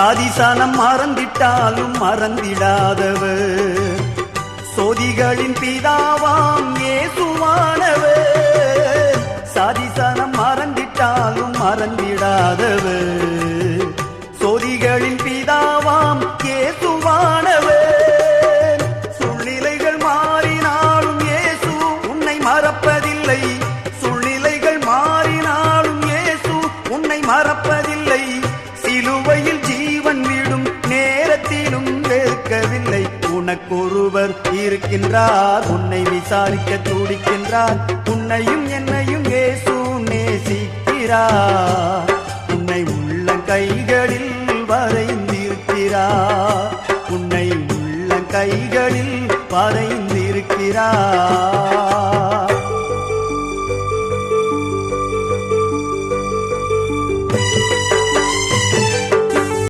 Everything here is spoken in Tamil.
சாதிசானம் மறந்திட்டாலும் மறந்திடாதவர். சோதிகளின் பிதாவாம் ஏசுவானவர் சாதிசானம் மறந்திட்டாலும் மறந்திடாதவர். சோதிகளின் பிதாவாம் ஏசுவானவர் சூழ்நிலைகள் மாறினாலும் ஏசு உன்னை மறப்பதில்லை. நேரத்திலும் வெறுக்கவில்லை உனக்கொருவர் இருக்கின்றார். உன்னை விசாரிக்க துடிக்கின்றார். உன்னையும் என்னையும் ஏசு நேசிக்கிறார். உன்னை உள்ள கைகளில் வரைந்திருக்கிறார். உன்னை உள்ள கைகளில் வரைந்திருக்கிறார்.